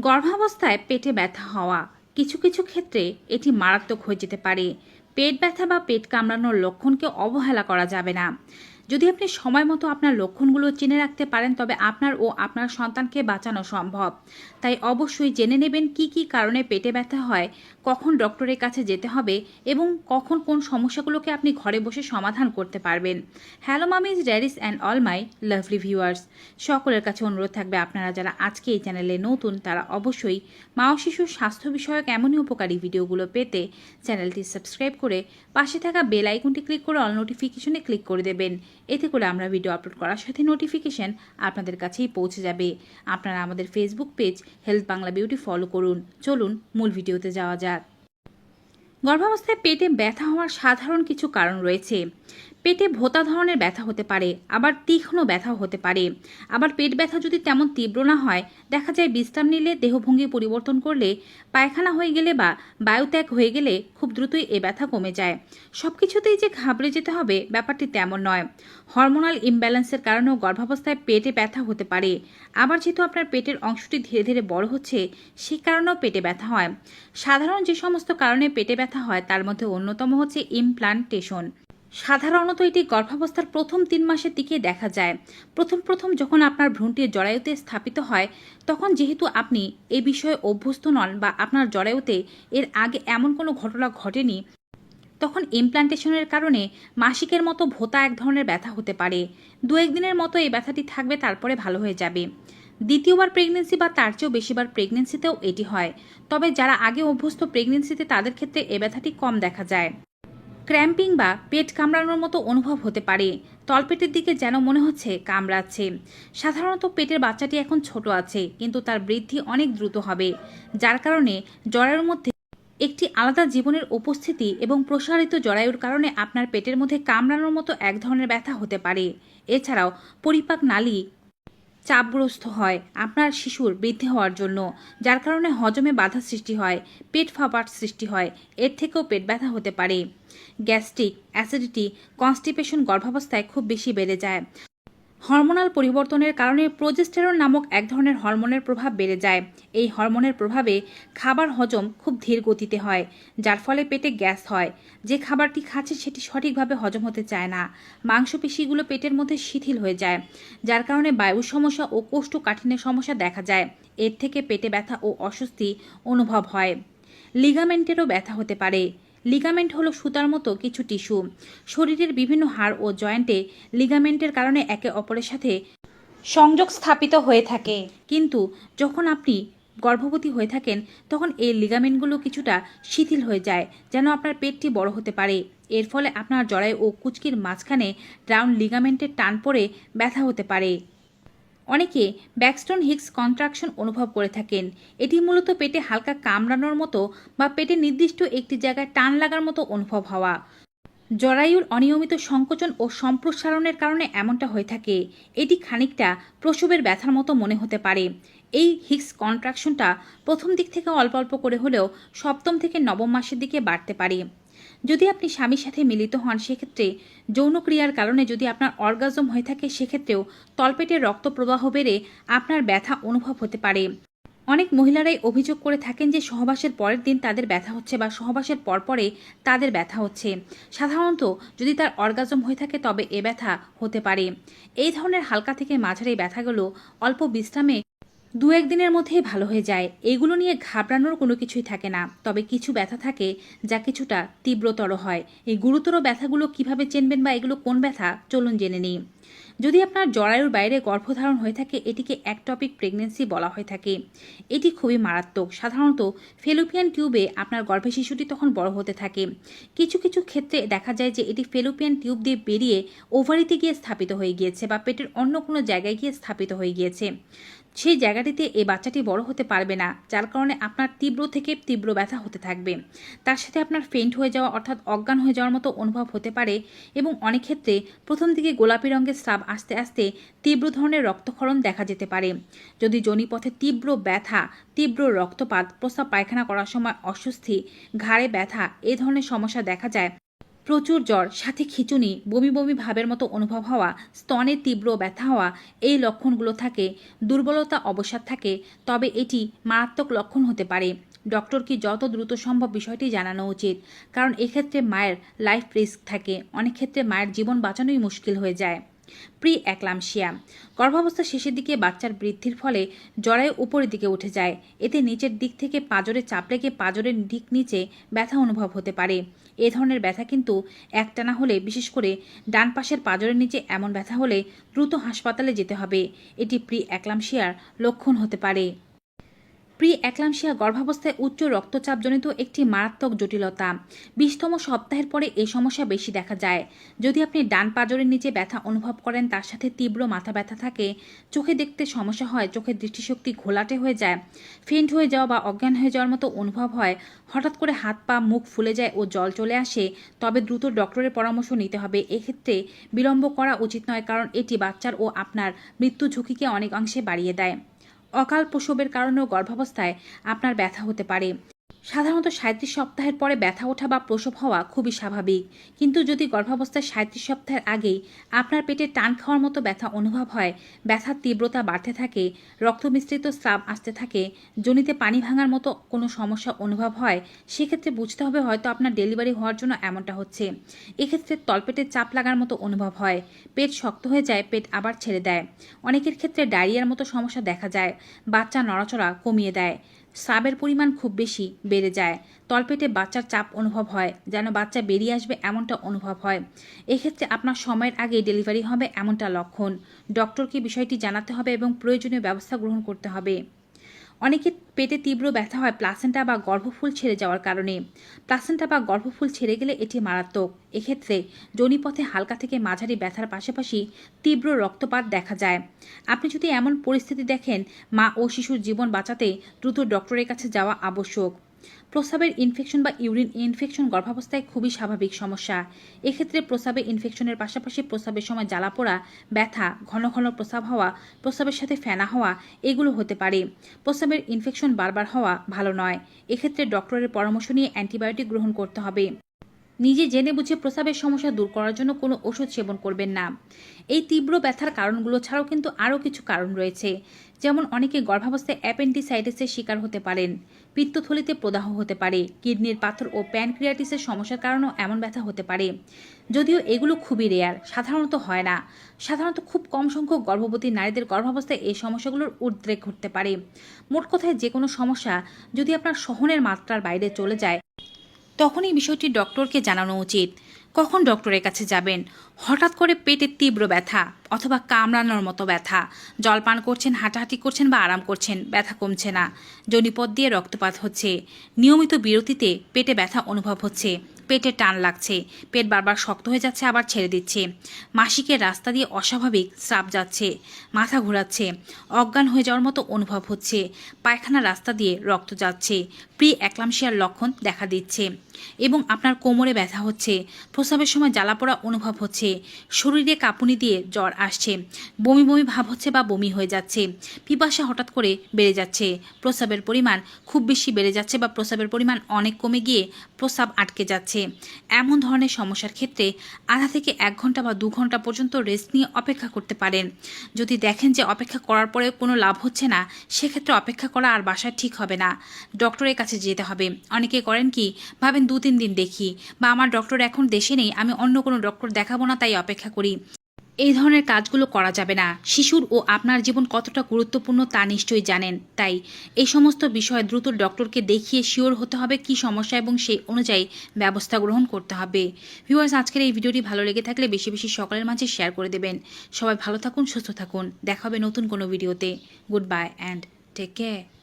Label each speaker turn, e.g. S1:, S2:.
S1: গর্ভাবস্থায় পেটে ব্যথা হওয়া। কিছু কিছু ক্ষেত্রে এটি মারাত্মক হয়ে যেতে পারে। পেট ব্যথা বা পেট কামড়ানোর লক্ষণকে অবহেলা করা যাবে না। যদি আপনি সময় মতো আপনার লক্ষণগুলো চিনে রাখতে পারেন, তবে আপনার ও আপনার সন্তানকে বাঁচানো সম্ভব। তাই অবশ্যই জেনে নেবেন কি কি কারণে পেটে ব্যথা হয়, কখন ডক্টরের কাছে যেতে হবে, এবং কখন কোন সমস্যাগুলোকে আপনি ঘরে বসে সমাধান করতে পারবেন। Hello mummies daddies and all my lovely viewers. সকলের কাছে অনুরোধ থাকবে আপনারা যারা আজকে এই চ্যানেলে নতুন, তারা অবশ্যই মা ও শিশুর স্বাস্থ্য বিষয়ক এমনই উপকারী ভিডিওগুলো পেতে চ্যানেলটি সাবস্ক্রাইব করে পাশে থাকা বেল আইকনটি ক্লিক করে অল নোটিফিকেশনে ক্লিক করে দেবেন। এতে করে আমরা ভিডিও আপলোড করার সাথে নোটিফিকেশন আপনাদের কাছেই পৌঁছে যাবে। আপনারা আমাদের Facebook page health Bangla beauty follow করুন। চলুন মূল ভিডিওতে যাওয়া যাক। গর্ভাবস্থায় পেটে ব্যথা হওয়ার সাধারণ কিছু কারণ রয়েছে। পেটে ভোতা ধরনের ব্যথা হতে পারে, আবার তীক্ষ্ণ ব্যথাও হতে পারে। আবার পেট ব্যথা যদি তেমন তীব্র না হয়, দেখা যায় বিশ্রাম নিলে দেহভঙ্গি পরিবর্তন করলে পায়খানা হয়ে গেলে বা বায়ুত্যাগ হয়ে গেলে খুব দ্রুতই এ ব্যথা কমে যায়। সব কিছুতেই যে ঘাবড়ে যেতে হবে ব্যাপারটি তেমন নয়। হরমোনাল ইমব্যালেন্সের কারণেও গর্ভাবস্থায় পেটে ব্যথা হতে পারে। আবার যেহেতু আপনার পেটের অংশটি ধীরে ধীরে বড় হচ্ছে, সে কারণেও পেটে ব্যথা হয়। সাধারণ যে সমস্ত কারণে পেটে ব্যথা হয়, তার মধ্যে অন্যতম হচ্ছে ইমপ্লান্টেশন। সাধারণত এটি গর্ভাবস্থার প্রথম তিন মাসের দিকে দেখা যায়। প্রথম প্রথম যখন আপনার ভ্রূণটি জরায়ুতে স্থাপিত হয়, তখন যেহেতু আপনি এ বিষয়ে অভ্যস্ত নন বা আপনার জরায়ুতে এর আগে এমন কোনো ঘটনা ঘটেনি, তখন ইমপ্লান্টেশনের কারণে মাসিকের মতো ভোতা এক ধরনের ব্যথা হতে পারে। দু একদিনের মতো এই ব্যথাটি থাকবে, তারপরে ভালো হয়ে যাবে। দ্বিতীয়বার প্রেগনেন্সি বা তার চেয়েও বেশিবার প্রেগনেন্সিতেও এটি হয়। তবে যারা আগে অভ্যস্ত প্রেগনেন্সিতে তাদের ক্ষেত্রে এ ব্যথাটি কম দেখা যায়। ক্র্যাম্পিং বা পেট কামড়ানোর মতো অনুভব হতে পারে। তলপেটের দিকে যেন মনে হচ্ছে কামড়াচ্ছে। সাধারণত পেটের বাচ্চাটি এখন ছোট আছে, কিন্তু তার বৃদ্ধি অনেক দ্রুত হবে, যার কারণে জরায়ুর মধ্যে একটি আলাদা জীবনের উপস্থিতি এবং প্রসারিত জরায়ুর কারণে আপনার পেটের মধ্যে কামড়ানোর মতো এক ধরনের ব্যথা হতে পারে। এছাড়াও পরিপাক নালী চাপগ্রস্ত হয় আপনার শিশুর বৃদ্ধি হওয়ার জন্য, যার কারণে হজমে বাধা সৃষ্টি হয়, পেট ফাঁপার সৃষ্টি হয়, এর থেকেও পেট ব্যথা হতে পারে। গ্যাস্ট্রিক অ্যাসিডিটি, কনস্টিপেশন গর্ভাবস্থায় খুব বেশি বেড়ে যায়। হরমোনাল পরিবর্তনের কারণে প্রোজেস্টেরন নামক এক ধরনের হরমোনের প্রভাব বেড়ে যায়। এই হরমোনের প্রভাবে খাবার হজম খুব ধীর গতিতে হয়, যার ফলে পেটে গ্যাস হয়। যে খাবারটি খাচ্ছে সেটি সঠিকভাবে হজম হতে চায় না। মাংসপেশিগুলো পেটের মধ্যে শিথিল হয়ে যায়, যার কারণে বায়ু সমস্যা ও কোষ্ঠকাঠিন্যের সমস্যা দেখা যায়। এর থেকে পেটে ব্যথা ও অস্বস্তি অনুভব হয়। লিগামেন্টেরও ব্যথা হতে পারে। লিগামেন্ট হলো সুতার মতো কিছু টিস্যু। শরীরের বিভিন্ন হাড় ও জয়েন্টে লিগামেন্টের কারণে একে অপরের সাথে সংযোগ স্থাপিত হয়ে থাকে। কিন্তু যখন আপনি গর্ভবতী হয়ে থাকেন, তখন এই লিগামেন্টগুলো কিছুটা শিথিল হয়ে যায়, যেন আপনার পেটটি বড় হতে পারে। এর ফলে আপনার জরায়ু ও কুচকির মাঝখানে ডাউন লিগামেন্টের টান পড়ে ব্যথা হতে পারে। অনেকে ব্যাকস্টোন হিক্স কন্ট্রাকশন অনুভব করে থাকেন। এটি মূলত পেটে হালকা কামড়ানোর মতো বা পেটে নির্দিষ্ট একটি জায়গায় টান লাগার মতো অনুভব হওয়া। জরায়ুর অনিয়মিত সংকোচন ও সম্প্রসারণের কারণে এমনটা হয়ে থাকে। এটি খানিকটা প্রসবের ব্যথার মতো মনে হতে পারে। এই হিক্স কন্ট্রাকশনটা প্রথম দিক থেকে অল্প অল্প করে হলেও সপ্তম থেকে নবম মাসের দিকে বাড়তে পারে। যদি আপনি স্বামীর সাথে মিলিত হন, সেক্ষেত্রে যৌনক্রিয়ার কারণে যদি আপনার অর্গাজম হয়ে থাকে, সেক্ষেত্রেও তলপেটের রক্ত প্রবাহ বেড়ে আপনার ব্যথা অনুভব হতে পারে। অনেক মহিলারাই অভিযোগ করে থাকেন যে সহবাসের পরের দিন তাদের ব্যথা হচ্ছে বা সহবাসের পরপরে তাদের ব্যথা হচ্ছে। সাধারণত যদি তার অর্গাজম হয়ে থাকে, তবে এ ব্যথা হতে পারে। এই ধরনের হালকা থেকে মাঝারি ব্যথাগুলো অল্প বিশ্রামে দু একদিনের মধ্যেই ভালো হয়ে যায়। এগুলো নিয়ে ঘাবড়ানোর কোনো কিছুই থাকে না। তবে কিছু ব্যথা থাকে যা কিছুটা তীব্রতর হয়। এই গুরুতর ব্যথাগুলো কীভাবে চেনবেন বা এগুলো কোন ব্যথা? চলুন জেনে নিই। যদি আপনার জরায়ুর বাইরে গর্ভধারণ হয়ে থাকে, এটিকে একটপিক প্রেগনেন্সি বলা হয়ে থাকে। এটি খুবই মারাত্মক। সাধারণত ফেলোপিয়ান টিউবে আপনার গর্ভে শিশুটি তখন বড় হতে থাকে। কিছু কিছু ক্ষেত্রে দেখা যায় যে এটি ফেলোপিয়ান টিউব দিয়ে বেরিয়ে ওভারিতে গিয়ে স্থাপিত হয়ে গিয়েছে বা পেটের অন্য কোনো জায়গায় গিয়ে স্থাপিত হয়ে গিয়েছে। সেই জায়গাটিতে এই বাচ্চাটি বড় হতে পারবে না, যার কারণে আপনার তীব্র থেকে তীব্র ব্যথা হতে থাকবে। তার সাথে আপনার ফেন্ট হয়ে যাওয়া অর্থাৎ অজ্ঞান হয়ে যাওয়ার মতো অনুভব হতে পারে এবং অনেক ক্ষেত্রে প্রথম দিকে গোলাপি রঙের স্রাব আস্তে আস্তে তীব্র ধরনের রক্তক্ষরণ দেখা যেতে পারে। যদি জনিপথে তীব্র ব্যথা, তীব্র রক্তপাত, প্রস্রাব পায়খানা করার সময় অস্বস্তি, ঘাড়ে ব্যথা, এ ধরনের সমস্যা দেখা যায় প্রচুর জ্বর, সাথে খিচুনি, বমি বমি ভাবের মতো অনুভব হওয়া, স্তনে তীব্র ব্যথা হওয়া, এই লক্ষণগুলো থাকে, দুর্বলতা অবসাদ থাকে, তবে এটি মারাত্মক লক্ষণ হতে পারে। ডক্টরকে যত দ্রুত সম্ভব বিষয়টি জানানো উচিত? কারণ এক্ষেত্রে মায়ের লাইফ রিস্ক থাকে। অনেক ক্ষেত্রে মায়ের জীবন বাঁচানোই মুশকিল হয়ে যায়। প্রি অ্যাক্লামশিয়া গর্ভাবস্থার শেষের দিকে বাচ্চার বৃদ্ধির ফলে জরায়ু উপরের দিকে উঠে যায়। এতে নিচের দিক থেকে পাঁজরে চাপ লেগে পাঁজরের দিক নিচে ব্যথা অনুভব হতে পারে। এ ধরনের ব্যথা কিন্তু একটানা হলে, বিশেষ করে ডান পাশের পাঁজরের নিচে এমন ব্যথা হলে দ্রুত হাসপাতালে যেতে হবে। এটি প্রি অ্যাক্লামশিয়ার লক্ষণ হতে পারে। প্রি অ্যাক্লামশিয়া গর্ভাবস্থায় উচ্চ রক্তচাপজনিত একটি মারাত্মক জটিলতা। বিশতম সপ্তাহের পরে এই সমস্যা বেশি দেখা যায়। যদি আপনি ডান পাজরের নিচে ব্যথা অনুভব করেন, তার সাথে তীব্র মাথা ব্যথা থাকে, চোখে দেখতে সমস্যা হয়, চোখের দৃষ্টিশক্তি ঘোলাটে হয়ে যায়, ফেন্ট হয়ে যাওয়া বা অজ্ঞান হয়ে যাওয়ার মতো অনুভব হয়, হঠাৎ করে হাত পা, মুখ ফুলে যায় ও জল চলে আসে, তবে দ্রুত ডক্টরের পরামর্শ নিতে হবে। এক্ষেত্রে বিলম্ব করা উচিত নয়, কারণ এটি বাচ্চার ও আপনার মৃত্যু ঝুঁকিকে অনেক অংশে বাড়িয়ে দেয়। অকাল প্রসবের কারণেও গর্ভাবস্থায় আপনার ব্যথা হতে পারে। সাধারণত সাঁত্রিশ সপ্তাহের পরে ব্যথা ওঠা বা প্রসব হওয়া খুবই স্বাভাবিক। কিন্তু যদি গর্ভাবস্থায় সাঁত্রিশ সপ্তাহের আগেই আপনার পেটে টান খাওয়ার মতো ব্যথা অনুভব হয়, ব্যথার তীব্রতা বাড়তে থাকে রক্ত মিশ্রিত স্রাব আসতে থাকে, জনিতে পানি ভাঙার মতো কোনো সমস্যা অনুভব হয়, সেক্ষেত্রে বুঝতে হবে হয়তো আপনার ডেলিভারি হওয়ার জন্য এমনটা হচ্ছে। এক্ষেত্রে তলপেটে চাপ লাগার মতো অনুভব হয়, পেট শক্ত হয়ে যায়, পেট আবার ছেড়ে দেয়। অনেকের ক্ষেত্রে ডায়রিয়ার মতো সমস্যা দেখা যায়, বাচ্চা নড়াচড়া কমিয়ে দেয়। স্রাবের পরিমাণ খুব বেশি বেড়ে যায়। তলপেটে বাচ্চার চাপ অনুভব হয়, যেন বাচ্চা বেরিয়ে আসবে এমনটা অনুভব হয়। এক্ষেত্রে আপনার সময়ের আগে ডেলিভারি হবে এমনটা লক্ষণ। ডক্টরকে বিষয়টি জানাতে হবে এবং প্রয়োজনীয় ব্যবস্থা গ্রহণ করতে হবে। অনেকের পেটে তীব্র ব্যথা হয় প্লাসেন্টা বা গর্ভফুল ছেড়ে যাওয়ার কারণে। প্লাসেন্টা বা গর্ভফুল ছেড়ে গেলে এটি মারাত্মক। এক্ষেত্রে যোনিপথে হালকা থেকে মাঝারি ব্যথার পাশাপাশি তীব্র রক্তপাত দেখা যায়। আপনি যদি এমন পরিস্থিতি দেখেন, মা ও শিশুর জীবন বাঁচাতে দ্রুত ডক্টরের কাছে যাওয়া আবশ্যক। প্রস্রাবের ইনফেকশন বা ইউরিন ইনফেকশন গর্ভাবস্থায় খুবই স্বাভাবিক সমস্যা। এক্ষেত্রে প্রস্রাবে ইনফেকশনের পাশাপাশি প্রস্রাবের সময় জ্বালা পোড়া, ব্যথা, ঘন ঘন প্রস্রাব হওয়া, প্রস্রাবের সাথে ফেনা হওয়া, এগুলো হতে পারে। প্রস্রাবের ইনফেকশন বারবার হওয়া ভালো নয়। এক্ষেত্রে ডক্টরের পরামর্শ নিয়ে অ্যান্টিবায়োটিক গ্রহণ করতে হবে। নিজে জেনে বুঝে প্রস্রাবের সমস্যা দূর করার জন্য কোনো ওষুধ সেবন করবেন না। এই তীব্র ব্যথার কারণগুলো ছাড়াও কিন্তু আরও কিছু কারণ রয়েছে। যেমন অনেকে গর্ভাবস্থায় অ্যাপেন্ডিসাইটিসের শিকার হতে পারেন, পিত্তথলিতে প্রদাহ হতে পারে, কিডনির পাথর ও প্যানক্রিয়াটিসের সমস্যার কারণেও এমন ব্যথা হতে পারে। যদিও এগুলো খুবই রেয়ার, সাধারণত হয় না। সাধারণত খুব কম সংখ্যক গর্ভবতী নারীদের গর্ভাবস্থায় এই সমস্যাগুলোর উদ্রেক ঘটতে পারে। মোট কথায় যে কোনো সমস্যা যদি আপনার সহনের মাত্রার বাইরে চলে যায় তখন এই বিষয়টি ডক্টরকে জানানো উচিত। কখন ডক্টরের কাছে যাবেন? হঠাৎ করে পেটের তীব্র ব্যথা অথবা কামড়ানোর মতো ব্যথা। জলপান করছেন, হাঁটাহাঁটি করছেন বা আরাম করছেন, ব্যথা কমছে না। জনিপথ দিয়ে রক্তপাত হচ্ছে। নিয়মিত বিরতিতে পেটে ব্যথা অনুভব হচ্ছে। পেটে টান লাগছে। পেট বারবার শক্ত হয়ে যাচ্ছে, আবার ছেড়ে দিচ্ছে। মাসিকের রাস্তা দিয়ে অস্বাভাবিক স্রাব যাচ্ছে, মাথা ঘোরাচ্ছে, অজ্ঞান হয়ে যাওয়ার মতো অনুভব হচ্ছে। পায়খানা রাস্তা দিয়ে রক্ত যাচ্ছে প্রি অ্যাক্লামশিয়ার লক্ষণ দেখা দিচ্ছে এবং আপনার কোমরে ব্যথা হচ্ছে, প্রস্রাবের সময় জ্বালাপোড়া অনুভব হচ্ছে, শরীরে কাঁপুনি দিয়ে জ্বর আসছে, বমি বমি ভাব হচ্ছে বা বমি হয়ে যাচ্ছে, পিপাসা হঠাৎ করে বেড়ে যাচ্ছে, প্রস্রাবের পরিমাণ খুব বেশি বেড়ে যাচ্ছে বা প্রস্রাবের পরিমাণ অনেক কমে গিয়ে প্রস্রাব আটকে যাচ্ছে। এমন ধরনের সমস্যার ক্ষেত্রে আধা থেকে এক ঘণ্টা বা দু ঘণ্টা পর্যন্ত রেস্ট নিয়ে অপেক্ষা করতে পারেন। যদি দেখেন যে অপেক্ষা করার পরে কোনো লাভ হচ্ছে না, সেক্ষেত্রে অপেক্ষা করা আর বাসায় ঠিক হবে না। ডক্টরের কাছে যেতে হবে। অনেকে করেন কি, ভাবেন দু তিন দিন দেখি বা আমার ডক্টর এখন দেশে নেই, আমি অন্য কোনো ডক্টর দেখাবো না, তাই অপেক্ষা করি। এই ধরনের কাজগুলো করা যাবে না। শিশুর ও আপনার জীবন কতটা গুরুত্বপূর্ণ তা নিশ্চয়ই জানেন। তাই এই সমস্ত বিষয়ে দ্রুত ডক্টরকে দেখিয়ে শিওর হতে হবে কি সমস্যা এবং সেই অনুযায়ী ব্যবস্থা গ্রহণ করতে হবে। ভিউয়ার্স, আজকের এই ভিডিওটি ভালো লেগে থাকলে বেশি বেশি সকলের মাঝে শেয়ার করে দেবেন। সবাই ভালো থাকুন, সুস্থ থাকুন। দেখা হবে নতুন কোনো ভিডিওতে। Good bye and take care.